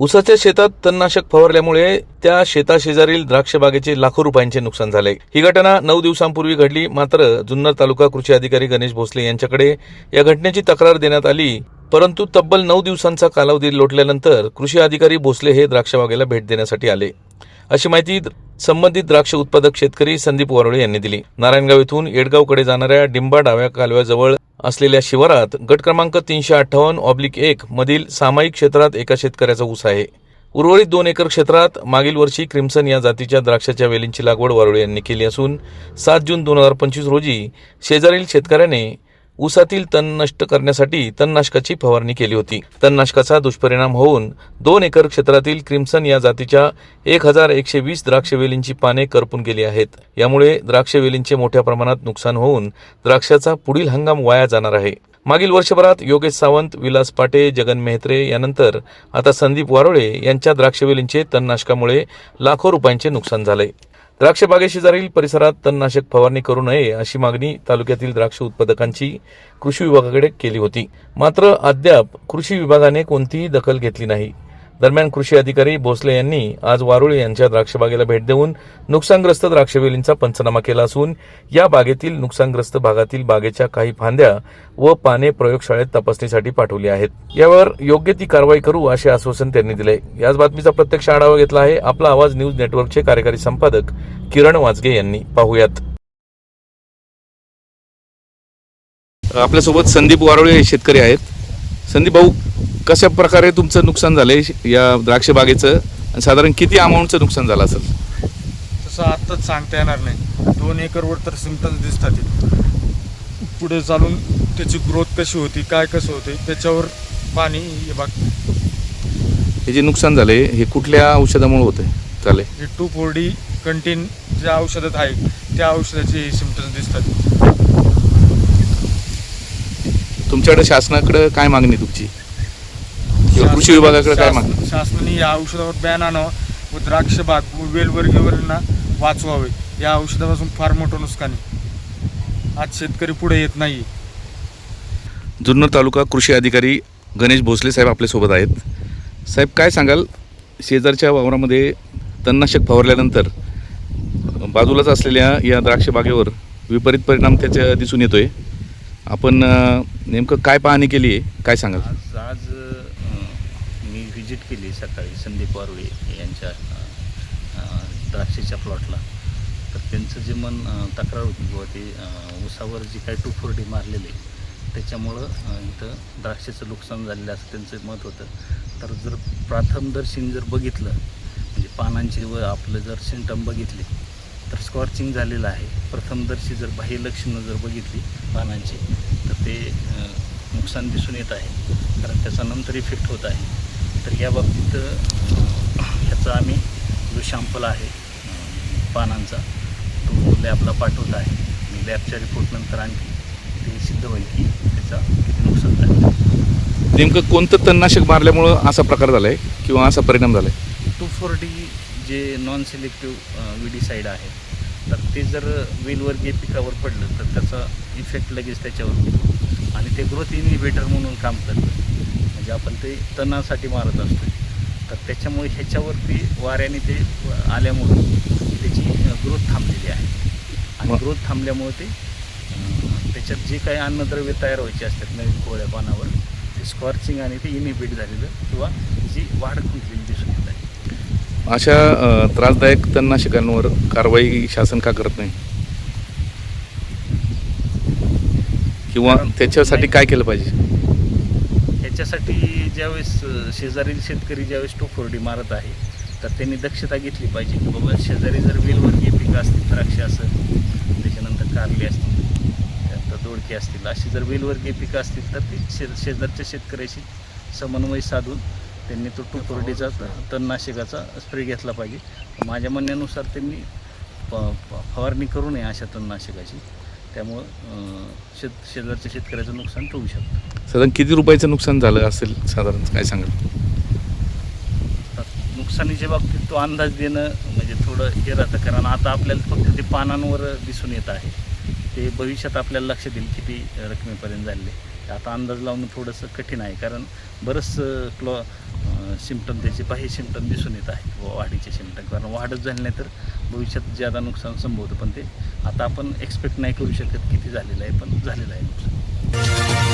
उसाच्या शेतात तणनाशक फवारल्यामुळे त्या शेताशेजारील द्राक्ष बागेचे लाखो रुपयांचे नुकसान झाले. ही घटना नऊ दिवसांपूर्वी घडली. मात्र जुन्नर तालुका कृषी अधिकारी गणेश भोसले यांच्याकडे या घटनेची तक्रार देण्यात आली. परंतु तब्बल नऊ दिवसांचा कालावधी लोटल्यानंतर कृषी अधिकारी भोसले हे द्राक्ष बागेला भेट देण्यासाठी आले. अशी माहिती संबंधित द्राक्ष उत्पादक शेतकरी संदीप वारोळे यांनी दिली. नारायणगाव येथून येडगावकडे जाणाऱ्या डिंबा डाव्या कालव्याजवळ असलेल्या शिवारात गट क्रमांक तीनशे अठ्ठावन्न ऑब्लिक एक मधील सामायिक क्षेत्रात एका शेतकऱ्याचा ऊस आहे. उर्वरित दोन एकर क्षेत्रात मागील वर्षी क्रिम्सन या जातीच्या द्राक्षाच्या वेलींची लागवड वारुळे यांनी केली असून सात जून दोन हजार पंचवीस रोजी शेजारील शेतकऱ्याने ऊसातील तण नष्ट करण्यासाठी तणनाशकाची फवारणी केली होती. तणनाशकाचा दुष्परिणाम होऊन दोन एकर क्षेत्रातील क्रिम्सन या जातीच्या एक हजार एकशे वीस द्राक्षवेलींची पाने करपून गेली आहेत. यामुळे द्राक्षवेलींचे मोठ्या प्रमाणात नुकसान होऊन द्राक्षाचा पुढील हंगाम वाया जाणार आहे. मागील वर्षभरात योगेश सावंत विलास पाटे जगन मेहत्रे यानंतर आता संदीप वारोळे यांच्या द्राक्षवेलींचे तणनाशकामुळे लाखो रुपयांचे नुकसान झाले. द्राक्ष बागेशेजारील परिसरात तणनाशक फवारणी करू नये अशी मागणी तालुक्यातील द्राक्ष उत्पादकांची कृषी विभागाकडे केली होती. मात्र अद्याप कृषी विभागाने कोणतीही दखल घेतली नाही. दरम्यान कृषी अधिकारी भोसले यांनी आज वारुळे यांच्या द्राक्षबागेला भेट देऊन नुकसानग्रस्त द्राक्षवेलींचा पंचनामा केला असून या बागेतील नुकसानग्रस्त भागातील बागेच्या काही फांद्या व पाने प्रयोगशाळेत तपासणीसाठी पाठवली आहेत. यावर योग्य ती कारवाई करू असे आश्वासन त्यांनी दिले. याच बातमीचा प्रत्यक्ष आढावा घेतला आहे. आपला आवाज न्यूज नेटवर्कचे कार्यकारी संपादक किरण वाजगे यांनी. पाहुयात. आपल्यासोबत संदीप वारोळे हे शेतकरी आहेत. संदीप भाऊ कशा प्रकारे तुमचं नुकसान झालंय या द्राक्ष बागेचं? आणि साधारण किती अमाऊंटचं नुकसान झालं असेल? तसं आत्ताच सांगता येणार नाही. दोन एकरवर तर सिमटम्स दिसतात. पुढे चालून त्याची ग्रोथ कशी होती काय कसं होते त्याच्यावर पाणी हे बाग हे जे नुकसान झाले हे कुठल्या औषधामुळे होतंय? चालेल. हे टू फोर डी कंटेन ज्या औषधात आहे त्या औषधाचे सिमटम्स दिसतात. तुमच्याकडे शासनाकडे काय मागणी तुमची? कृषी विभागाकडे काय मागणी? शासन- शासनाने या औषधावर बॅन आणावं व द्राक्ष बाग व वेलवर्गीवरील वाचवावे. या औषधापासून फार मोठं नुकसान आहे. आज शेतकरी पुढे येत नाही जुन्नर तालुका कृषी अधिकारी गणेश भोसले साहेब आपल्यासोबत आहेत. साहेब काय सांगाल? शेजारच्या वावरामध्ये तणनाशक फवारल्यानंतर बाजूलाच असलेल्या या द्राक्ष बागेवर विपरीत परिणाम त्याच्या दिसून येतोय. आपण अं, नेमकं काय पाहणी केली आहे काय सांगाल? आज आज अ, मी व्हिजिट केली सकाळी संदीप वारुळे यांच्या द्राक्षेच्या प्लॉटला तर त्यांचं जे मन तक्रार होती किंवा ते उसावर जी काही टुफुर्डी मारलेली त्याच्यामुळं इथं द्राक्षाचं नुकसान झालेलं असं त्यांचं मत होतं. तर जर प्राथमदर्शीने जर बघितलं म्हणजे पानांचे व आपलं जर सिमटम बघितले तर स्कॉर्चिंग झालेलं आहे. प्रथमदर्शी जर बाह्य लक्षणं जर बघितली पानांची तर ते नुकसान दिसून येत आहे. कारण त्याचा नंतर इफेक्ट होत आहे. तर या बाबतीत ह्याचा आम्ही जो शॅम्पल आहे पानांचा तो लॅबला पाठवत आहे. लॅबच्या रिपोर्टनंतर आणखी ते सिद्ध होईल की त्याचा किती नुकसान झालं. नेमकं कोणतं तणनाशक मारल्यामुळं असा प्रकार झालाय किंवा असा परिणाम झालाय? Two four D J non selective weedicide आहे तर ते जर वेलवर्गीय पिकावर पडलं तर त्याचा इफेक्ट लगेच त्याच्यावर होतो. आणि ते ग्रोथ इनिव्हेटर म्हणून काम करतं. म्हणजे आपण ते तणासाठी मारत असतो तर त्याच्यामुळे ह्याच्यावरती वाऱ्याने ते आल्यामुळं त्याची ग्रोथ थांबलेली आहे. आणि ग्रोथ थांबल्यामुळे ते त्याच्यात जे काही अन्नद्रव्य तयार व्हायचे असतात नवीन कोवळ्या पानावर ते स्कॉर्चिंग आणि ते इनिबिट झालेलं किंवा जी वाढ खुंटलेली दिसून येत आहे अशा त्रासदायक तणनाशकांवर कारवाई शासन का करत नाही? किंवा त्याच्यासाठी. काय केलं पाहिजे? त्याच्यासाठी ज्यावेळेस शेजारील शेतकरी ज्यावेळेस टोफोरडी मारत आहे तर त्यांनी दक्षता घेतली पाहिजे की बाबा शेजारी जर वेलवर्गीय पिकं असतील द्राक्ष असेल त्याच्यानंतर कारले असतील त्यानंतर दोडके असतील अशी जर वेलवर्गीय पिकं असतील तर ती शे शेजारच्या शेतकऱ्याशी समन्वय साधून त्यांनी तो टोफोरडीचा तणनाशकाचा स्प्रे घेतला पाहिजे. माझ्या म्हणण्यानुसार त्यांनी प- फवारणी करू नये अशा तणनाशकाची. त्यामुळं शेत शेजारच्या शेतकऱ्याचं नुकसान टळू शकतं. साधारण किती रुपयाचं नुकसान झालं असेल साधारण काय सांगाल? नुकसानीच्या बाबतीत तो अंदाज देणं म्हणजे थोडं हे राहतं कारण आता आपल्याला फक्त ते पानांवर दिसून येत आहे. ते भविष्यात आपल्याला लक्षात येईल किती रकमेपर्यंत झाले. आता अंदाज लावणं थोडंसं कठीण आहे कारण बरंच क्लॉ सिमटम त्याचे बाह्य सिमटम दिसून येत आहेत वाढीचे सिमटम कारण वाढच झाले नाही तर भविष्यात ज्यादा नुकसान संभवतं. पण ते आता आपण एक्सपेक्ट नाही करू शकत किती झालेलं आहे पण झालेलं आहे नुकसान.